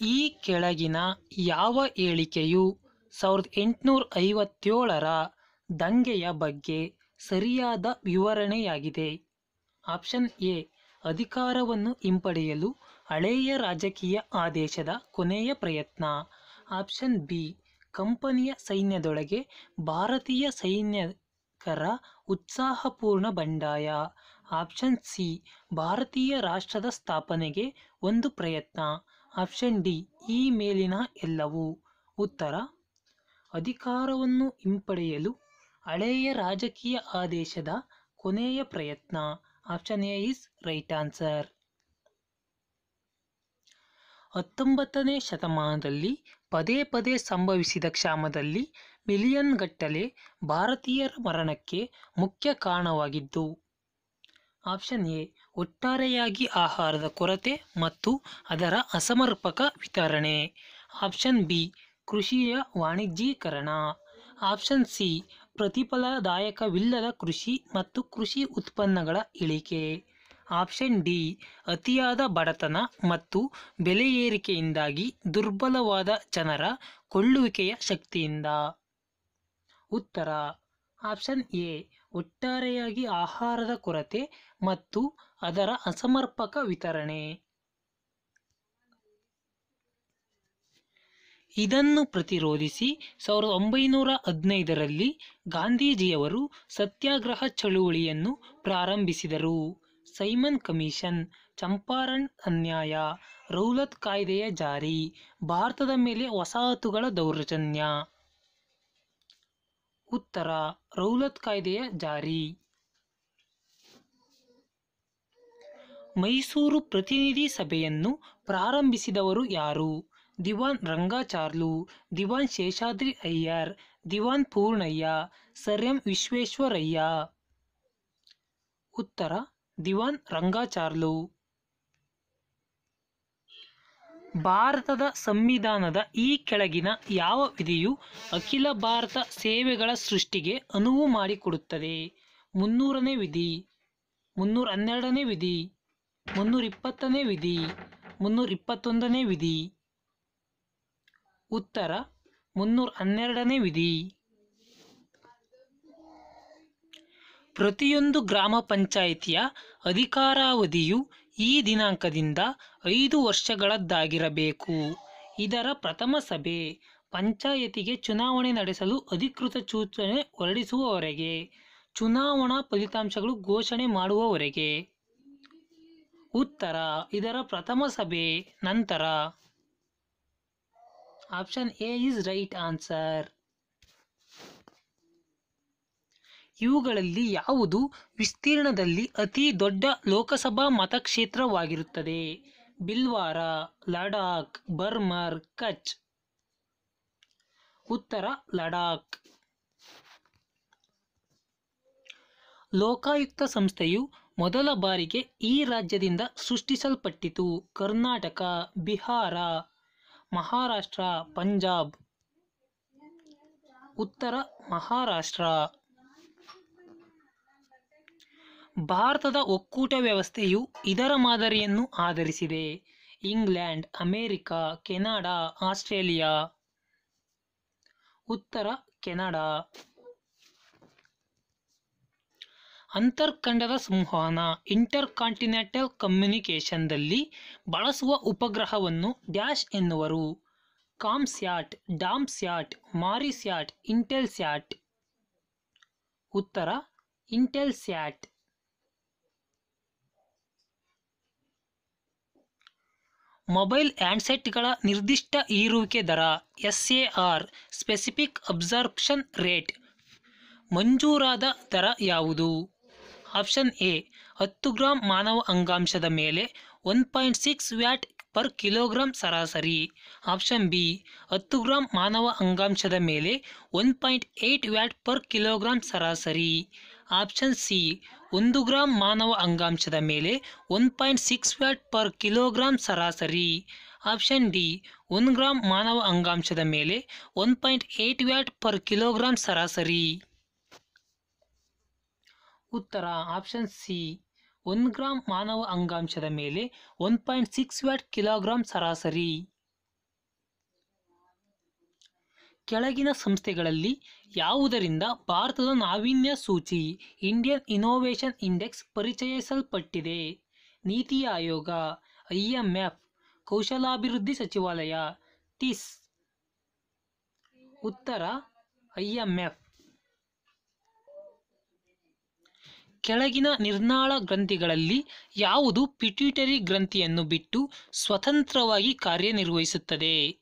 ಈ ಕೆಳಗಿನ ಯಾವ ಹೇಳಿಕೆಯು ಸಾವಿರದ ಎಂಟುನೂರ ಐವತ್ತೇಳರ ದಂಗೆಯ ಬಗ್ಗೆ ಸರಿಯಾದ ವಿವರಣೆಯಾಗಿದೆ? ಆಪ್ಷನ್ ಎ, ಅಧಿಕಾರವನ್ನು ಹಿಂಪಡೆಯಲು ಹಳೆಯ ರಾಜಕೀಯ ಆದೇಶದ ಕೊನೆಯ ಪ್ರಯತ್ನ. ಆಪ್ಷನ್ ಬಿ, ಕಂಪನಿಯ ಸೈನ್ಯದೊಳಗೆ ಭಾರತೀಯ ಸೈನ್ಯಕರ ಉತ್ಸಾಹಪೂರ್ಣ ಬಂಡಾಯ. ಆಪ್ಷನ್ ಸಿ, ಭಾರತೀಯ ರಾಷ್ಟ್ರದ ಸ್ಥಾಪನೆಗೆ ಒಂದು ಪ್ರಯತ್ನ. ಆಪ್ಷನ್ ಡಿ ಈ ಮೇಲಿನ ಎಲ್ಲವೂ. ಉತ್ತರ, ಅಧಿಕಾರವನ್ನು ಹಿಂಪಡೆಯಲು ಹಳೆಯ ರಾಜಕೀಯ ಆದೇಶದ ಕೊನೆಯ ಪ್ರಯತ್ನ. Option A is right answer. ಹತ್ತೊಂಬತ್ತನೇ ಶತಮಾನದಲ್ಲಿ ಪದೇ ಪದೇ ಸಂಭವಿಸಿದ ಕ್ಷಾಮದಲ್ಲಿ ಮಿಲಿಯನ್ ಗಟ್ಟಲೆ ಭಾರತೀಯರ ಮರಣಕ್ಕೆ ಮುಖ್ಯ ಕಾರಣವಾಗಿದ್ದು, ಆಪ್ಷನ್ ಎ ಒಟ್ಟಾರೆಯಾಗಿ ಆಹಾರದ ಕೊರತೆ ಮತ್ತು ಅದರ ಅಸಮರ್ಪಕ ವಿತರಣೆ. ಆಪ್ಷನ್ ಬಿ, ಕೃಷಿಯ ವಾಣಿಜ್ಯೀಕರಣ. ಆಪ್ಷನ್ ಸಿ, ಪ್ರತಿಫಲದಾಯಕವಿಲ್ಲದ ಕೃಷಿ ಮತ್ತು ಕೃಷಿ ಉತ್ಪನ್ನಗಳ ಇಳಿಕೆ. ಆಪ್ಷನ್ ಡಿ, ಅತಿಯಾದ ಬಡತನ ಮತ್ತು ಬೆಲೆ ಏರಿಕೆಯಿಂದಾಗಿ ದುರ್ಬಲವಾದ ಜನರ ಕೊಳ್ಳುವಿಕೆಯ ಶಕ್ತಿಯಿಂದ. ಉತ್ತರ, ಆಪ್ಷನ್ ಎ, ಒಟ್ಟಾರೆಯಾಗಿ ಆಹಾರದ ಕೊರತೆ ಮತ್ತು ಅದರ ಅಸಮರ್ಪಕ ವಿತರಣೆ. ಇದನ್ನು ಪ್ರತಿರೋಧಿಸಿ ಸಾವಿರದ ಒಂಬೈನೂರ ಹದಿನೈದರಲ್ಲಿ ಗಾಂಧೀಜಿಯವರು ಸತ್ಯಾಗ್ರಹ ಚಳುವಳಿಯನ್ನು ಪ್ರಾರಂಭಿಸಿದರು. ಸೈಮನ್ ಕಮಿಷನ್, ಚಂಪಾರಣ್ ಅನ್ಯಾಯ, ರೌಲತ್ ಕಾಯ್ದೆಯ ಜಾರಿ, ಭಾರತದ ಮೇಲೆ ವಸಾಹತುಗಳ ದೌರ್ಜನ್ಯ. ಉತ್ತರ, ರೌಲತ್ ಕಾಯ್ದೆಯ ಜಾರಿ. ಮೈಸೂರು ಪ್ರತಿನಿಧಿ ಸಭೆಯನ್ನು ಪ್ರಾರಂಭಿಸಿದವರು ಯಾರು? Dewan Rangacharlu, Dewan Seshadri Iyer, Dewan Purnaiah Sir M Visvesvaraya. ಉತ್ತರ, ದಿವಾನ್ ರಂಗಾಚಾರ್ಲು. ಭಾರತದ ಸಂವಿಧಾನದ ಈ ಕೆಳಗಿನ ಯಾವ ವಿಧಿಯು ಅಖಿಲ ಭಾರತ ಸೇವೆಗಳ ಸೃಷ್ಟಿಗೆ ಅನುವು ಮಾಡಿಕೊಡುತ್ತದೆ? ಮುನ್ನೂರನೇ ವಿಧಿ, ಮುನ್ನೂರ ಹನ್ನೆರಡನೇ ವಿಧಿ. ಮುನ್ನೂರ ಇಪ್ಪತ್ತನೇ ವಿಧಿ ಮುನ್ನೂರ ಇಪ್ಪತ್ತೊಂದನೇ ವಿಧಿ. ಉತ್ತರ ಮುನ್ನೂರ ಹನ್ನೆರಡನೇ ವಿಧಿ. ಪ್ರತಿಯೊಂದು ಗ್ರಾಮ ಪಂಚಾಯಿತಿಯ ಅಧಿಕಾರಾವಧಿಯು ಈ ದಿನಾಂಕದಿಂದ ಐದು ವರ್ಷಗಳದ್ದಾಗಿರಬೇಕು. ಇದರ ಪ್ರಥಮ ಸಭೆ ಪಂಚಾಯತಿಗೆ ಚುನಾವಣೆ ನಡೆಸಲು ಅಧಿಕೃತ ಸೂಚನೆ ಹೊರಡಿಸುವವರೆಗೆ, ಚುನಾವಣಾ ಫಲಿತಾಂಶಗಳು ಘೋಷಣೆ ಮಾಡುವವರೆಗೆ. ಉತ್ತರ, ಇದರ ಪ್ರಥಮ ಸಭೆ ನಂತರ. Option A is right answer. ಇವುಗಳಲ್ಲಿ ಯಾವುದು ವಿಸ್ತೀರ್ಣದಲ್ಲಿ ಅತಿ ದೊಡ್ಡ ಲೋಕಸಭಾ ಮತಕ್ಷೇತ್ರವಾಗಿರುತ್ತದೆ? ಬಿಲ್ವಾರ, ಲಡಾಖ್, ಬರ್ಮರ್, ಕಚ್. ಉತ್ತರ, ಲಡಾಖ್. ಲೋಕಾಯುಕ್ತ ಸಂಸ್ಥೆಯು ಮೊದಲ ಬಾರಿಗೆ ಈ ರಾಜ್ಯದಿಂದ ಸೃಷ್ಟಿಸಲ್ಪಟ್ಟಿತು ಕರ್ನಾಟಕ, ಬಿಹಾರ, ಮಹಾರಾಷ್ಟ್ರ, ಪಂಜಾಬ್. ಉತ್ತರ ಮಹಾರಾಷ್ಟ್ರ. ಭಾರತದ ಒಕ್ಕೂಟ ವ್ಯವಸ್ಥೆಯು ಇದರ ಮಾದರಿಯನ್ನು ಆಧರಿಸಿದೆ. England, America, Canada, Australia. ಉತ್ತರ ಕೆನಡಾ. ಅಂತರ್ಖಂಡದ ಸಂವಹನ ಇಂಟರ್ ಕಾಂಟಿನೆಂಟಲ್ ಕಮ್ಯುನಿಕೇಷನ್ದಲ್ಲಿ ಬಳಸುವ ಉಪಗ್ರಹವನ್ನು ಡ್ಯಾಶ್ ಎನ್ನುವರು. ಕಾಮ್ಸ್ಯಾಟ್, ಡಾಮ್ಸ್ಯಾಟ್, ಮಾರಿಸ್ಯಾಟ್, ಇಂಟೆಲ್ಸ್ಯಾಟ್. ಉತ್ತರ, ಇಂಟೆಲ್ಸ್ಯಾಟ್. ಮೊಬೈಲ್ ಹ್ಯಾಂಡ್ಸೆಟ್ಗಳ ನಿರ್ದಿಷ್ಟ ಈರುವಿಕೆ ದರ S A R specific absorption rate, ಮಂಜೂರಾದ ದರ ಯಾವುದು? ಆಪ್ಷನ್ ಎ, ಹತ್ತು ಗ್ರಾಂ ಮಾನವ ಅಂಗಾಂಶದ ಮೇಲೆ one point six watt per kilogram ಸರಾಸರಿ. ಆಪ್ಷನ್ ಬಿ, ಹತ್ತು ಗ್ರಾಂ ಮಾನವ ಅಂಗಾಂಶದ ಮೇಲೆ one point eight watt per kilogram ಸರಾಸರಿ. ಆಪ್ಷನ್ ಸಿ, ಒಂದು ಗ್ರಾಂ ಮಾನವ ಅಂಗಾಂಶದ ಮೇಲೆ one point six watt per kilogram ಸರಾಸರಿ. ಆಪ್ಷನ್ ಡಿ, ಒಂದು ಗ್ರಾಂ ಮಾನವ ಅಂಗಾಂಶದ ಮೇಲೆ one point eight watt per kilogram ಸರಾಸರಿ. ಉತ್ತರ ಆಪ್ಷನ್ ಸಿ ಒಂದು ಗ್ರಾಂ ಮಾನವ ಅಂಗಾಂಶದ ಮೇಲೆ one point six watt kilogram ಸರಾಸರಿ. ಕೆಳಗಿನ ಸಂಸ್ಥೆಗಳಲ್ಲಿ ಯಾವುದರಿಂದ ಭಾರತದ ನಾವೀನ್ಯ ಸೂಚಿ Indian innovation index ಪರಿಚಯಿಸಲ್ಪಟ್ಟಿದೆ? NITI Aayog, I M F, ಕೌಶಲಾಭಿವೃದ್ಧಿ ಸಚಿವಾಲಯ, ಟಿಸ್. ಉತ್ತರ, ಐ ಎಂ ಎಫ್. ಕೆಳಗಿನ ನಿರ್ನಾಳ ಗ್ರಂಥಿಗಳಲ್ಲಿ ಯಾವುದು ಪಿಟ್ಯೂಟರಿ ಗ್ರಂಥಿಯನ್ನು ಬಿಟ್ಟು ಸ್ವತಂತ್ರವಾಗಿ ಕಾರ್ಯನಿರ್ವಹಿಸುತ್ತದೆ?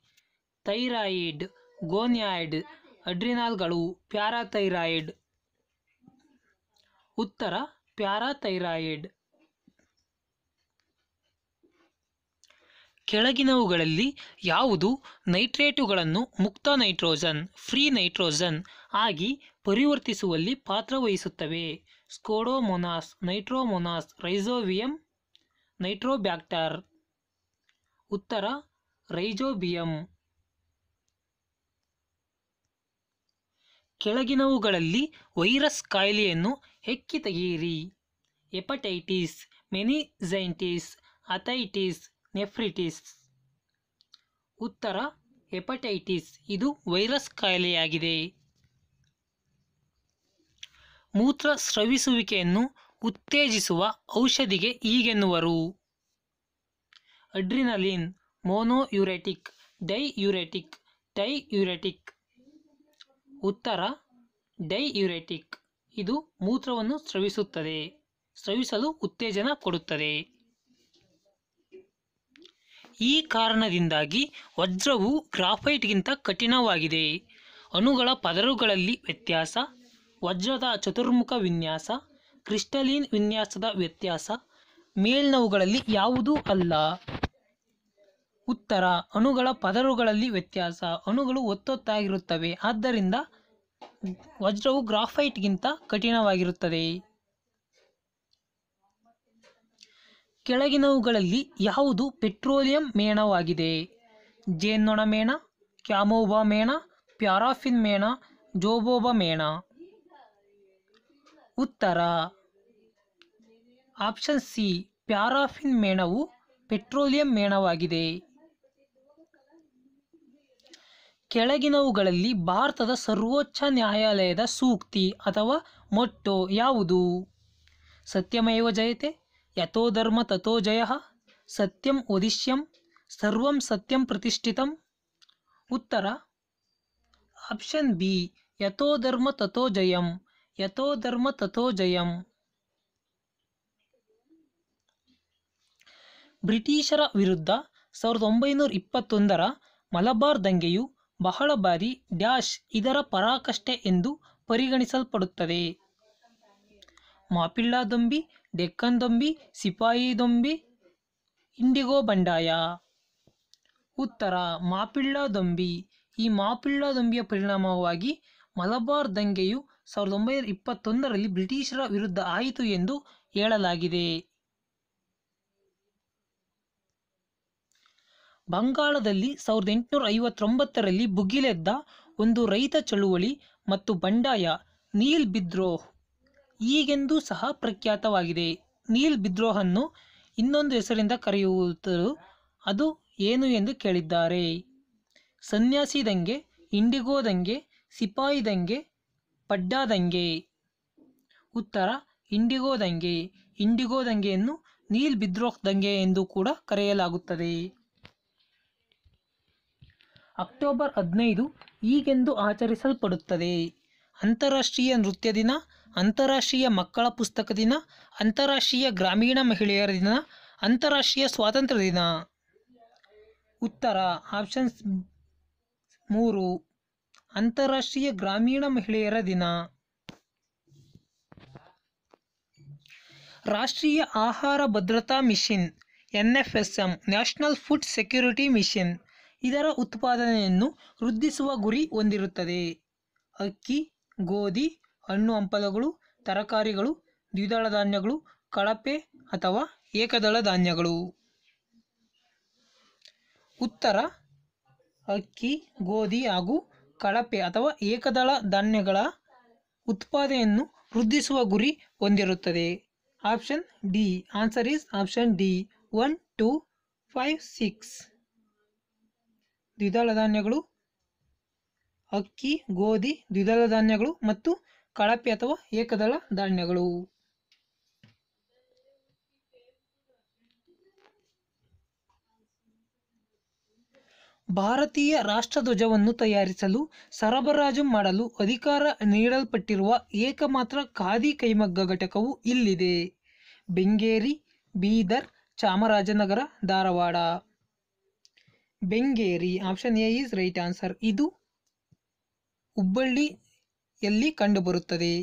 ಥೈರಾಯಿಡ್, ಗೋನ್ಯಾಯ್ಡ್, ಅಡ್ರಿನಾಲ್ಗಳು, ಪ್ಯಾರಾಥೈರಾಯಿಡ್. ಉತ್ತರ, ಪ್ಯಾರಾಥೈರಾಯಿಡ್. ಕೆಳಗಿನವುಗಳಲ್ಲಿ ಯಾವುದು ನೈಟ್ರೇಟುಗಳನ್ನು ಮುಕ್ತ ನೈಟ್ರೋಜನ್, ಫ್ರೀ ನೈಟ್ರೋಜನ್ ಆಗಿ ಪರಿವರ್ತಿಸುವಲ್ಲಿ ಪಾತ್ರವಹಿಸುತ್ತವೆ ಸ್ಕೋಡೋಮೊನಾಸ್, ನೈಟ್ರೋಮೊನಾಸ್ ರೈಸೋವಿಯಂ ನೈಟ್ರೋಬ್ಯಾಕ್ಟರ್. ಉತ್ತರ ರೈಜೋಬಿಯಂ ಕೆಳಗಿನವುಗಳಲ್ಲಿ ವೈರಸ್ ಕಾಯಿಲೆಯನ್ನು ಹೆಕ್ಕಿ ತೆಗೆಯಿರಿ. Hepatitis meningitis otitis nephritis. ಉತ್ತರ, ಹೆಪಟೈಟಿಸ್, ಇದು ವೈರಸ್ ಕಾಯಿಲೆಯಾಗಿದೆ. ಮೂತ್ರ ಸ್ರವಿಸುವಿಕೆಯನ್ನು ಉತ್ತೇಜಿಸುವ ಔಷಧಿಗೆ ಈಗೆನ್ನುವರು ಅಡ್ರಿನಲಿನ್, ಮೋನೋಯುರೆಟಿಕ್, ಡೈಯುರೆಟಿಕ್ ಟೈಯುರೆಟಿಕ್ ಉತ್ತರ, ಡೈಯುರೆಟಿಕ್. ಇದು ಮೂತ್ರವನ್ನು ಸ್ರವಿಸುತ್ತದೆ, ಸ್ರವಿಸಲು ಉತ್ತೇಜನ ಕೊಡುತ್ತದೆ. ಈ ಕಾರಣದಿಂದಾಗಿ ವಜ್ರವು ಗ್ರಾಫೈಟ್ಗಿಂತ ಕಠಿಣವಾಗಿದೆ. ಅಣುಗಳ ಪದರುಗಳಲ್ಲಿ ವ್ಯತ್ಯಾಸ ವಜ್ರದ ಚತುರ್ಮುಖ ವಿನ್ಯಾಸ, ಕ್ರಿಸ್ಟಲೀನ್ ವಿನ್ಯಾಸದ ವ್ಯತ್ಯಾಸ, ಮೇಲ್ನವುಗಳಲ್ಲಿ ಯಾವುದೂ ಅಲ್ಲ. ಉತ್ತರ, ಅಣುಗಳ ಪದರುಗಳಲ್ಲಿ ವ್ಯತ್ಯಾಸ, ಅಣುಗಳು ಒತ್ತೊತ್ತಾಗಿರುತ್ತವೆ. ಆದ್ದರಿಂದ ವಜ್ರವು ಗ್ರಾಫೈಟ್ಗಿಂತ ಕಠಿಣವಾಗಿರುತ್ತದೆ. ಕೆಳಗಿನವುಗಳಲ್ಲಿ ಯಾವುದು ಪೆಟ್ರೋಲಿಯಂ ಮೇಣವಾಗಿದೆ? ಜೇನ್ನೊಣ ಮೇಣ, ಕ್ಯಾಮೋಬಾ ಮೇಣ, ಪ್ಯಾರಾಫಿನ್ ಮೇಣ, ಜೋಬೋಬ ಮೇಣ. ಉತ್ತರ. ಆಪ್ಷನ್ ಸಿ, ಪ್ಯಾರಾಫಿನ್ ಮೇಣವು ಪೆಟ್ರೋಲಿಯಂ ಮೇಣವಾಗಿದೆ. ಕೆಳಗಿನವುಗಳಲ್ಲಿ ಭಾರತದ ಸರ್ವೋಚ್ಚ ನ್ಯಾಯಾಲಯದ ಸೂಕ್ತಿ ಅಥವಾ ಮೊಟ್ಟೋ ಯಾವುದು? ಸತ್ಯಮೇವ ಜಯತೆ, ಯಥೋ ಧರ್ಮ ತಥೋ ಜಯ, ಸತ್ಯಂ ಉದಿಶ್ಯಂ ಸರ್ವಂ ಸತ್ಯಂ ಪ್ರತಿಷ್ಠಿತಂ. ಉತ್ತರ. ಆಪ್ಷನ್ ಬಿ, ಯಥೋ ಧರ್ಮ ತಥೋ ಜಯಂ. ಯಥೋ ಧರ್ಮ ತಥೋ ಜಯಂ ಬ್ರಿಟಿಷರ ವಿರುದ್ಧ ಸಾವಿರದ ಒಂಬೈನೂರ ಇಪ್ಪತ್ತೊಂದರ ಮಲಬಾರ್ ದಂಗೆಯು ಬಹಳ ಬಾರಿ ಡ್ಯಾಶ್ ಇದರ ಪರಾಕಷ್ಟೆ ಎಂದು ಪರಿಗಣಿಸಲ್ಪಡುತ್ತದೆ. ಮಾಪಿಳ್ಳ ದೊಂಬಿ, ಡೆಕ್ಕನ್ ದೊಂಬಿ, ಸಿಪಾಯಿ ದೊಂಬಿ, ಇಂಡಿಗೋ ಬಂಡಾಯ. ಉತ್ತರ, ಮಾಪಿಳ್ಳ ದೊಂಬಿ. ಈ ಮಾಪಿಳ್ಳ ದೊಂಬಿಯ ಪರಿಣಾಮವಾಗಿ ಮಲಬಾರ್ ದಂಗೆಯು ಸಾವಿರದ ಒಂಬೈನೂರ ಇಪ್ಪತ್ತೊಂದರಲ್ಲಿ ಬ್ರಿಟಿಷರ ವಿರುದ್ಧ ಆಯಿತು ಎಂದು ಹೇಳಲಾಗಿದೆ. ಬಂಗಾಳದಲ್ಲಿ ಸಾವಿರದ ಎಂಟುನೂರ ಐವತ್ತೊಂಬತ್ತರಲ್ಲಿ ಭುಗಿಲೆದ್ದ ಒಂದು ರೈತ ಚಳುವಳಿ ಮತ್ತು ಬಂಡಾಯ ನೀಲ್ ಬಿದ್ರೋಹ್ ಈಗೆಂದೂ ಸಹ ಪ್ರಖ್ಯಾತವಾಗಿದೆ. ನೀಲ್ ಬಿದ್ರೋಹನ್ನು ಇನ್ನೊಂದು ಹೆಸರಿಂದ ಕರೆಯುವುದು ಅದು ಏನು ಎಂದು ಕೇಳಿದ್ದಾರೆ. ಸನ್ಯಾಸಿ ದಂಗೆ ಇಂಡಿಗೋ ದಂಗೆ, ಸಿಪಾಯಿ ದಂಗೆ ಪಡ್ಡಾ ದಂಗೆ ಉತ್ತರ ಇಂಡಿಗೋ ದಂಗೆ ಇಂಡಿಗೋ ದಂಗೆಯನ್ನು ನೀಲ್ ಬಿದ್ರೋಕ್ ದಂಗೆ ಎಂದು ಕೂಡ ಕರೆಯಲಾಗುತ್ತದೆ. ಅಕ್ಟೋಬರ್ ಹದಿನೈದು ಈಗೆಂದು ಆಚರಿಸಲ್ಪಡುತ್ತದೆ. ಅಂತಾರಾಷ್ಟ್ರೀಯ ನೃತ್ಯ ದಿನ, ಅಂತಾರಾಷ್ಟ್ರೀಯ ಮಕ್ಕಳ ಪುಸ್ತಕ ದಿನ, ಅಂತಾರಾಷ್ಟ್ರೀಯ ಗ್ರಾಮೀಣ ಮಹಿಳೆಯರ ದಿನ, ಅಂತಾರಾಷ್ಟ್ರೀಯ ಸ್ವಾತಂತ್ರ್ಯ ದಿನ. ಉತ್ತರ ಆಪ್ಷನ್ಸ್ ಮೂರು. ಅಂತಾರಾಷ್ಟ್ರೀಯ ಗ್ರಾಮೀಣ ಮಹಿಳೆಯರ ದಿನ. ರಾಷ್ಟ್ರೀಯ ಆಹಾರ ಭದ್ರತಾ mission N F S M national food security mission ಇದರ ಉತ್ಪಾದನೆಯನ್ನು ವೃದ್ಧಿಸುವ ಗುರಿ ಹೊಂದಿರುತ್ತದೆ. ಅಕ್ಕಿ, ಗೋಧಿ, ಹಣ್ಣು ಹಂಪಲುಗಳು, ತರಕಾರಿಗಳು, ದ್ವಿದಳ ಧಾನ್ಯಗಳು, ಕಳಪೆ ಅಥವಾ ಏಕದಳ ಧಾನ್ಯಗಳು. ಉತ್ತರ, ಅಕ್ಕಿ, ಗೋಧಿ ಹಾಗೂ ಕಳಪೆ ಅಥವಾ ಏಕದಳ ಧಾನ್ಯಗಳ ಉತ್ಪಾದನೆಯನ್ನು ವೃದ್ಧಿಸುವ ಗುರಿ ಹೊಂದಿರುತ್ತದೆ. Option D. Answer is option D. One, two, five, six. ದ್ವಿದಳ ಧಾನ್ಯಗಳು, ಅಕ್ಕಿ, ಗೋಧಿ, ದ್ವಿದಳ ಧಾನ್ಯಗಳು ಮತ್ತು ಕಳಪೆ ಅಥವಾ ಏಕದಳ ಧಾನ್ಯಗಳು. ಭಾರತೀಯ ರಾಷ್ಟ್ರಧ್ವಜವನ್ನು ತಯಾರಿಸಲು ಸರಬರಾಜು ಮಾಡಲು ಅಧಿಕಾರ ನೀಡಲ್ಪಟ್ಟಿರುವ ಏಕಮಾತ್ರ ಖಾದಿ ಕೈಮಗ್ಗ ಘಟಕವು ಇಲ್ಲಿದೆ. Bengeri, Bidar, Chamarajanagar, Dharwad. Bengeri, option A is right answer. ಇದು ಹುಬ್ಬಳ್ಳಿಯಲ್ಲಿ ಕಂಡುಬರುತ್ತದೆ.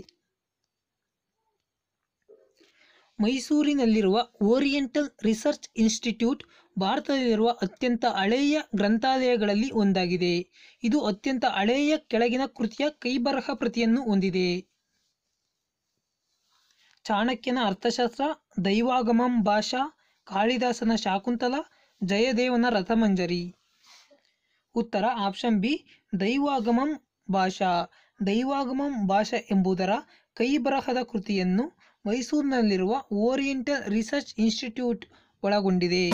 ಮೈಸೂರಿನಲ್ಲಿರುವ ಓರಿಯೆಂಟಲ್ ರಿಸರ್ಚ್ ಇನ್ಸ್ಟಿಟ್ಯೂಟ್ ಭಾರತದಲ್ಲಿರುವ ಅತ್ಯಂತ ಹಳೆಯ ಗ್ರಂಥಾಲಯಗಳಲ್ಲಿ ಒಂದಾಗಿದೆ. ಇದು ಅತ್ಯಂತ ಹಳೆಯ ಕೆಳಗಿನ ಕೃತಿಯ ಕೈಬರಹ ಪ್ರತಿಯನ್ನು ಹೊಂದಿದೆ. ಚಾಣಕ್ಯನ ಅರ್ಥಶಾಸ್ತ್ರ, ದೈವಾಗಮಂ ಭಾಷಾ, ಕಾಳಿದಾಸನ ಶಾಕುಂತಲ, ಜಯದೇವನ ರಥಮಂಜರಿ. ಉತ್ತರ ಆಪ್ಷನ್ ಬಿ, ದೈವಾಗಮಂ ಭಾಷಾ. ದೈವಾಗಮಂ ಭಾಷಾ ಎಂಬುದರ ಕೈಬರಹದ ಕೃತಿಯನ್ನು ಮೈಸೂರಿನಲ್ಲಿರುವ ಓರಿಯೆಂಟಲ್ ರಿಸರ್ಚ್ ಇನ್ಸ್ಟಿಟ್ಯೂಟ್ ಒಳಗೊಂಡಿದೆ.